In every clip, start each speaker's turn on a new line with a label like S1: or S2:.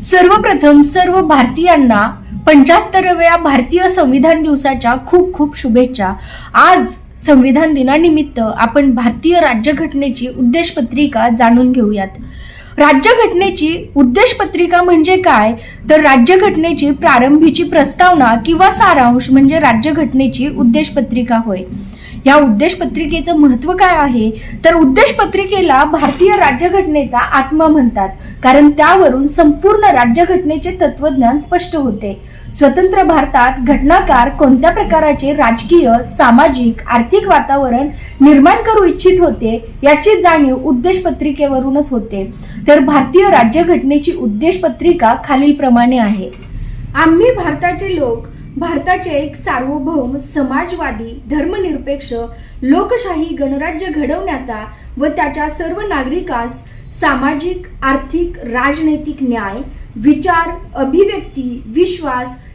S1: सर्वप्रथम सर्व भारतीयांना पंच्याहत्तरव्या भारतीय संविधान दिवसाच्या खूप खूप शुभेच्छा. आज संविधान दिनानिमित्त आपण भारतीय राज्यघटनेची उद्देशपत्रिका जाणून घेऊयात. राज्यघटनेची उद्देशपत्रिका म्हणजे काय? तर राज्यघटनेची प्रारंभीची प्रस्तावना किंवा सारांश म्हणजे राज्यघटनेची उद्देशपत्रिका होय. या उद्देशपत्रिकेचं महत्त्व काय आहे? तर उद्देशपत्रिकेला भारतीय राज्यघटनेचा आत्मा म्हणतात. कारण त्यावरून संपूर्ण राज्यघटनेचे तत्वज्ञान स्पष्ट होते. स्वतंत्र भारतात घटनाकार कोणत्या प्रकाराचे राजकीय सामाजिक आर्थिक वातावरण निर्माण करू इच्छित होते याची जाणीव उद्देशपत्रिकेवरूनच होते. तर भारतीय राज्यघटनेची उद्देशपत्रिका खालीलप्रमाणे आहे. आम्ही भारताचे लोक भारताचे एक सार्वभौम समाजवादी धर्मनिरपेक्ष लोकशाही गणराज्य घडवण्याचा व त्याच्या सर्व नागरिकास सामाजिक आर्थिक राजनैतिक न्याय विचार अभिव्यक्ती विश्वास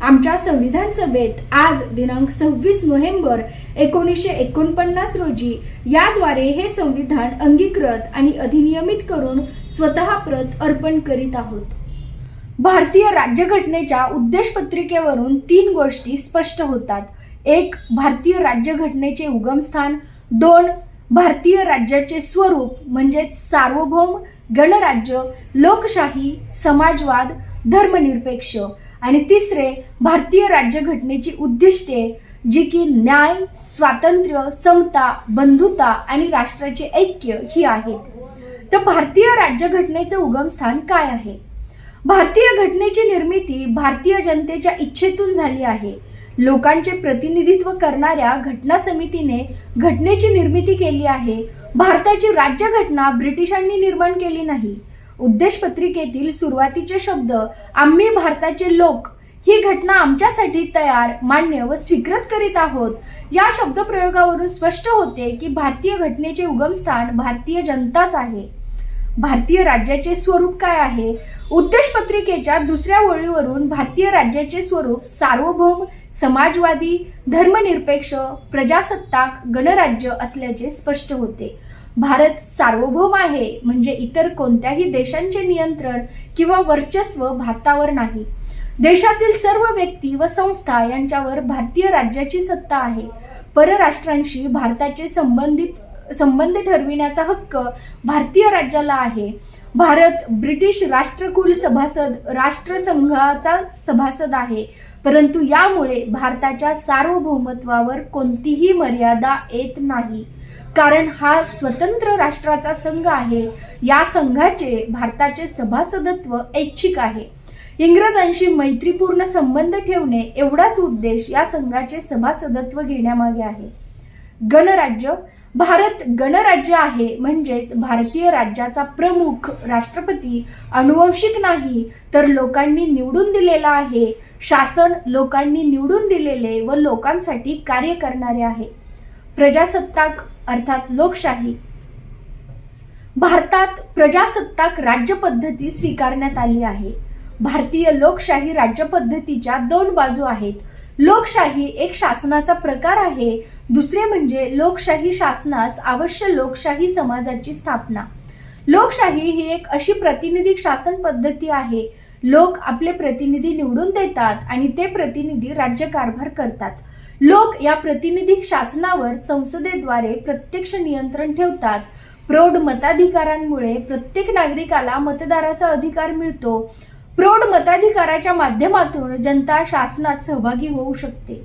S1: आमच्या संविधान सभेत आज दिनांक सव्वीस नोव्हेंबर एकोणीसशे एकोणपन्नास रोजी याद्वारे हे संविधान अंगीकृत आणि अधिनियमित करून स्वतः प्रत अर्पण करीत आहोत. भारतीय राज्यघटनेच्या उद्देशपत्रिकेवरून तीन गोष्टी स्पष्ट होतात. एक भारतीय राज्यघटनेचे उगमस्थान. दोन भारतीय राज्याचे स्वरूप म्हणजेच सार्वभौम गणराज्य लोकशाही समाजवाद धर्मनिरपेक्ष. आणि तिसरे भारतीय राज्यघटनेची उद्दिष्टे जी की न्याय स्वातंत्र्य समता बंधुता आणि राष्ट्राचे ऐक्य ही आहेत. तर भारतीय राज्यघटनेचं उगमस्थान काय आहे? भारतीय घटनेची निर्मिती भारतीय जनतेच्या इच्छेतून झाली आहे. लोकांचे प्रतिनिधित्व करणाऱ्या घटना समितीने घटनेची निर्मिती केली आहे. भारताची राज्यघटना ब्रिटिशांनी निर्माण केली नाही. उद्देशपत्रिकेतील सुरुवातीचे शब्द आम्ही भारताचे लोक ही घटना आमच्यासाठी तयार मान्य व स्वीकृत करीत आहोत. या शब्दप्रयोगावरून स्पष्ट होते की भारतीय घटनेचे उगमस्थान भारतीय जनताच आहे. भारतीय राज्याचे स्वरूप काय आहे? उद्देशपत्रिकेच्या दुसऱ्या ओळीवरून भारतीय राज्याचे स्वरूप सार्वभौम समाजवादी धर्मनिरपेक्ष प्रजासत्ताक गणराज्य असल्याचे स्पष्ट होते. भारत सार्वभौम आहे म्हणजे इतर कोणत्याही देशांचे नियंत्रण किंवा वर्चस्व भारतावर नाही. देशातील सर्व व्यक्ती व संस्था यांच्यावर भारतीय राज्याची सत्ता आहे. परराष्ट्रांशी भारताचे संबंधित संबंध ठरविण्याचा हक्क भारतीय राज्याला आहे. भारत ब्रिटिश राष्ट्रकुल सभासद राष्ट्रसंघाचा सभासद आहे. परंतु यामुळे भारताच्या सार्वभौमत्वावर कोणतीही मर्यादा येत नाही. कारण हा स्वतंत्र राष्ट्राचा संघ आहे. या संघाचे भारताचे सभासदत्व ऐच्छिक आहे. इंग्रजांशी मैत्रीपूर्ण संबंध ठेवणे एवढाच उद्देश या संघाचे सभासदत्व घेण्यामागे आहे. गणराज्य भारत गणराज्य आहे. म्हणजेच भारतीय राज्याचा प्रमुख राष्ट्रपती अनुवंशिक नाही तर लोकांनी निवडून दिलेला आहे. शासन लोकांनी निवडून दिलेले व लोकांसाठी कार्य करणारे आहे. प्रजासत्ताक अर्थात लोकशाही. भारतात प्रजासत्ताक राज्य पद्धती स्वीकारण्यात आली आहे. भारतीय लोकशाही राज्य पद्धतीच्या दोन बाजू आहेत. लोकशाही एक शासनाचा प्रकार आहे. दुसरे म्हणजे लोकशाही शासनास अवश्य लोकशाही समाजाची स्थापना. लोकशाही ही एक अशी प्रतिनिधी शासन पद्धती आहे. लोक आपले प्रतिनिधी निवडून देतात आणि ते प्रतिनिधी राज्यकारभार करतात. लोक या प्रतिनिधी शासनावर संसदेद्वारे प्रत्यक्ष नियंत्रण ठेवतात. प्रौढ मताधिकारांमुळे प्रत्येक नागरिकाला मतदाराचा अधिकार मिळतो. प्रौढ मताधिकाराच्या माध्यमातून जनता शासनात सहभागी होऊ शकते.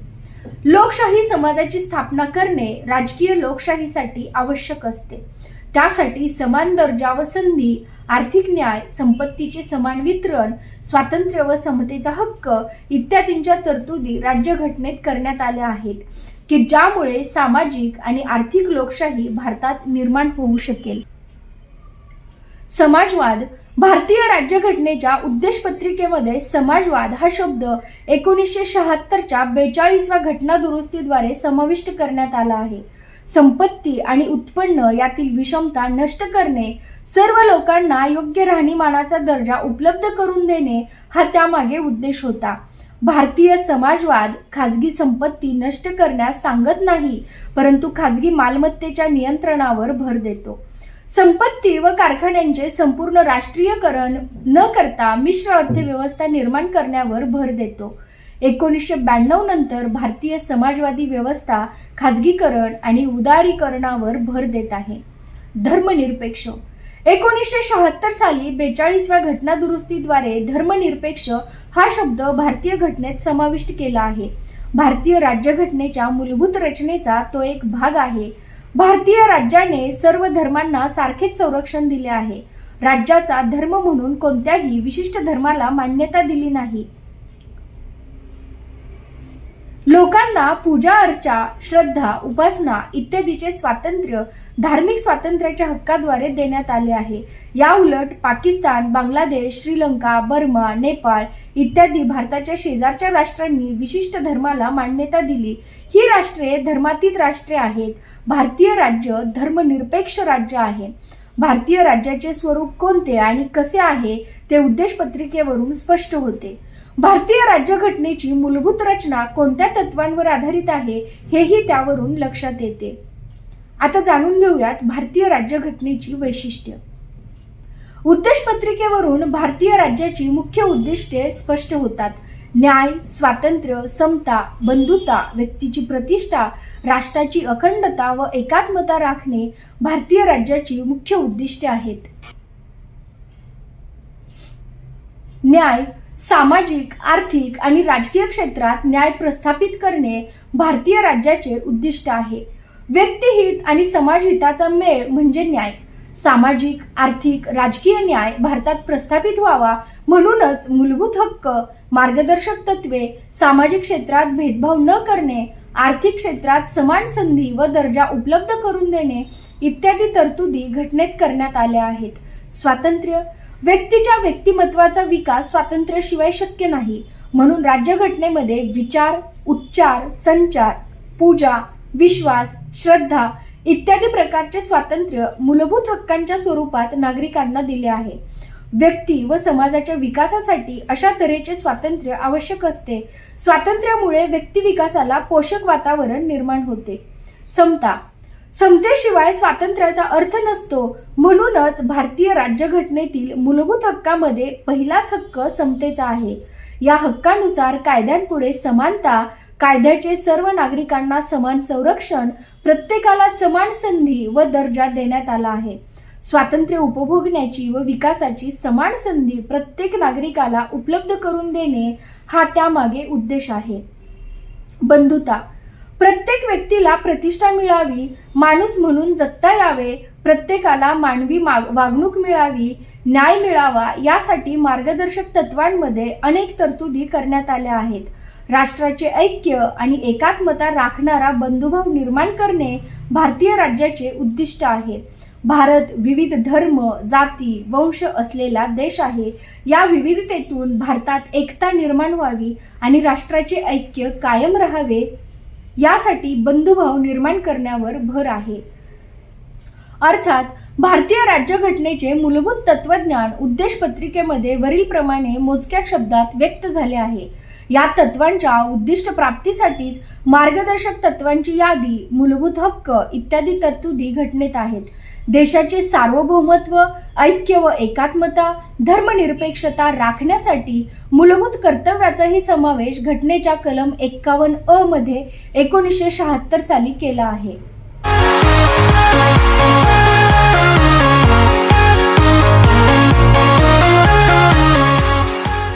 S1: लोकशाही समाजाची स्थापना करणे राजकीय लोकशाहीसाठी आवश्यक असते. त्यासाठी समान दर्जा व संधी आर्थिक न्याय संपत्तीचे समान वितरण स्वातंत्र्य व समतेचा हक्क इत्यादींच्या तरतुदी राज्यघटनेत करण्यात आल्या आहेत की ज्यामुळे सामाजिक आणि आर्थिक लोकशाही भारतात निर्माण होऊ शकेल. समाजवाद भारतीय राज्यघटनेच्या उद्देशपत्रिकेमध्ये समाजवाद हा शब्द एकोणीसशे शहात्तरच्या बेचाळीसव्या घटना दुरुस्तीद्वारे समाविष्ट करण्यात आला आहे. संपत्ती आणि उत्पन्न यातील विषमता नष्ट करणे सर्व लोकांना योग्य राहणीमानाचा दर्जा उपलब्ध करून देणे हा त्यामागे उद्देश होता. भारतीय समाजवाद खाजगी संपत्ती नष्ट करण्यास सांगत नाही परंतु खाजगी मालमत्तेच्या नियंत्रणावर भर देतो. संपत्ती व कारखान्यांचे संपूर्ण राष्ट्रीयकरण न करता मिश्र अर्थव्यवस्था निर्माण करण्यावर भर देतो. एकोणीसशे ब्याण्णव नंतर भारतीय समाजवादी व्यवस्था खाजगीकरण आणि उदारीकरणावर भर देत आहे. धर्मनिरपेक्ष. एकोणीसशे शहात्तर साली बेचाळीसव्या घटना दुरुस्तीद्वारे धर्मनिरपेक्ष हा शब्द भारतीय घटनेत समाविष्ट केला आहे. भारतीय राज्यघटनेच्या मूलभूत रचनेचा तो एक भाग आहे. भारतीय राज्याने सर्व धर्मांना सारखेच संरक्षण दिले आहे. राज्याचा धर्म म्हणून कोणत्याही विशिष्ट धर्माला मान्यता दिली नाही. लोकांना पूजा अर्चा श्रद्धा उपासना इत्यादीचे स्वातंत्र्य धार्मिक स्वातंत्र्याच्या हक्काद्वारे देण्यात आले आहे. या उलट पाकिस्तान बांगलादेश श्रीलंका बर्मा नेपाळ इत्यादी भारताच्या शेजारच्या राष्ट्रांनी विशिष्ट धर्माला मान्यता दिली. ही राष्ट्रे धर्मातीत राष्ट्रे आहेत. भारतीय राज्य धर्मनिरपेक्ष राज्य आहे. भारतीय राज्याचे स्वरूप कोणते आणि कसे आहे ते उद्देश पत्रिकेवरून स्पष्ट होते. भारतीय राज्यघटनेची मूलभूत रचना कोणत्या तत्वांवर आधारित आहे हेही त्यावरून लक्षात येते. आता जाणून घेऊयात भारतीय राज्यघटनेची वैशिष्ट्य. उद्देश पत्रिकेवरून भारतीय राज्याची मुख्य उद्दिष्टे स्पष्ट होतात. न्याय स्वातंत्र्य समता बंधुता व्यक्तीची प्रतिष्ठा राष्ट्राची अखंडता व एकात्मता राखणे भारतीय राज्याची मुख्य उद्दिष्टे आहेत. न्याय सामाजिक आर्थिक आणि राजकीय क्षेत्रात न्याय प्रस्थापित करणे भारतीय राज्याचे उद्दिष्ट आहे. व्यक्तिहित आणि समाजहिताचा मेळ म्हणजे न्याय. सामाजिक आर्थिक राजकीय न्याय भारतात प्रस्थापित व्हावा म्हणूनच मूलभूत हक्क मार्गदर्शक तत्वे सामाजिक क्षेत्रात भेदभाव न करणे आर्थिक क्षेत्रात समान संधी व दर्जा उपलब्ध करून देणे इत्यादी तरतुदी घटनेत करण्यात आल्या आहेत. स्वातंत्र्य व्यक्तीच्या व्यक्तिमत्वाचा विकास स्वातंत्र्याशिवाय शक्य नाही. म्हणून राज्यघटनेमध्ये विचार उच्चार संचार पूजा विश्वास श्रद्धा इत्यादी प्रकारचे स्वातंत्र्य मूलभूत हक्कांच्या स्वरूपात नागरिकांना दिले आहे. व्यक्ती व समाजाच्या विकासासाठी अशा तऱ्हेचे स्वातंत्र्य आवश्यक असते. स्वातंत्र्यामुळे व्यक्तिविकासाला पोषक वातावरण निर्माण होते. समता समतेशिवाय स्वातंत्र्याचा अर्थ नसतो. म्हणूनच भारतीय राज्यघटनेतील मूलभूत हक्कामध्ये पहिलाच हक्क समतेचा आहे. या हक्कानुसार कायद्यांपुढे समानता कायद्याचे सर्व नागरिकांना समान संरक्षण प्रत्येकाला समान संधी व दर्जा देण्यात आला आहे. स्वातंत्र्य उपभोगण्याची व विकासाची समान संधी प्रत्येक नागरिकाला उपलब्ध करून देणे हा त्यामागे उद्देश आहे. बंधुता प्रत्येक व्यक्तीला प्रतिष्ठा मिळावी माणूस म्हणून जगता यावे प्रत्येकाला मानवी माग- वागणूक मिळावी न्याय मिळावा यासाठी मार्गदर्शक तत्वांमध्ये अनेक तरतुदी करण्यात आल्या आहेत. राष्ट्राचे ऐक्य आणि एकात्मता राखणारा बंधुभाव निर्माण करणे भारतीय राज्याचे उद्दिष्ट आहे. भारत विविध धर्म जाती वंश असलेला देश आहे. या विविधतेतून भारतात एकता निर्माण व्हावी आणि राष्ट्राचे ऐक्य कायम राहावे यासाठी बंधुभाव निर्माण करण्यावर भर आहे. अर्थात भारतीय राज्यघटनेचे मूलभूत तत्वज्ञान उद्देश पत्रिकेमध्ये वरीलप्रमाणे मोजक्या शब्दात व्यक्त झाले आहे. या तत्वांच्या उद्दिष्ट प्राप्तीसाठीच मार्गदर्शक तत्वांची यादी मूलभूत हक्क इत्यादी तरतुदी घटनेत आहेत. देशाचे सार्वभौमत्व ऐक्य व एकात्मता धर्मनिरपेक्षता राखण्यासाठी मूलभूत कर्तव्याचाही समावेश घटनेच्या कलम एक्कावन्न अ मध्ये एकोणीसशे शहात्तर साली केला आहे.